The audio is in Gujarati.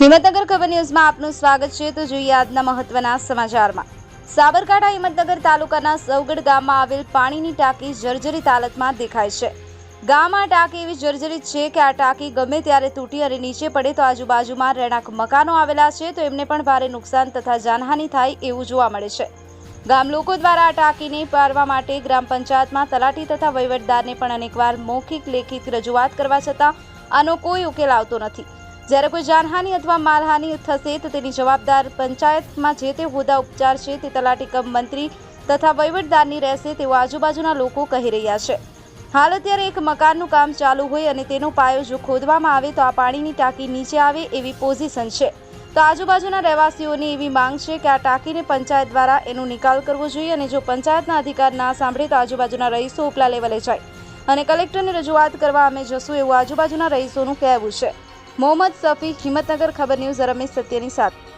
હિંમતનગર ખબર ન્યૂઝમાં આપનું સ્વાગત છે. તો જોઈએ આજના મહત્વના સમાચારમાં. સાબરકાંઠા હિંમતનગર તાલુકાના સૌગઢ ગામમાં આવેલ પાણીની ટાંકી જર્જરિત હાલતમાં દેખાય છે. ગામમાં ટાંકી એવી જર્જરિત છે કે આ ટાંકી ગમે ત્યારે તૂટી અને નીચે પડે તો આજુબાજુમાં રહેણાંક મકાનો આવેલા છે. તો એમને પણ ભારે નુકસાન તથા જાનહાનિ થાય એવું જોવા મળે છે. ગામ લોકો દ્વારા આ ટાંકીને પારવા માટે ગ્રામ પંચાયતમાં તલાટી તથા વહીવટદારને પણ અનેકવાર મૌખિક લેખિત રજૂઆત કરવા છતાં આનો કોઈ ઉકેલ આવતો નથી. જ્યારે કોઈ જાનહાનિ અથવા માલહાનિ થશે તો તેની જવાબદાર પંચાયતમાં જે તે હોદ્દા ઉપચાર છે તે તલાટી કમ મંત્રી તથા વહીવટદારની રહેશે તેવું આજુબાજુના લોકો કહી રહ્યા છે. હાલ અત્યારે એક મકાનનું કામ ચાલુ હોય અને તેનો પાયો જો ખોદવામાં આવે તો આ પાણીની ટાંકી નીચે આવે એવી પોઝિશન છે. તો આજુબાજુના રહેવાસીઓની એવી માંગ છે કે આ ટાંકીને પંચાયત દ્વારા એનો નિકાલ કરવો જોઈએ અને જો પંચાયતના અધિકાર ના સાંભળે તો આજુબાજુના રહીશો ઉપલા લેવલે જાય. અને કલેક્ટરને રજૂઆત કરવા અમે જશું એવું આજુબાજુના રહીશોનું કહેવું છે. મોહમ્મદ સફી હિંમતનગર ખબર ન્યૂઝ રમેશ સત્યની સાથે.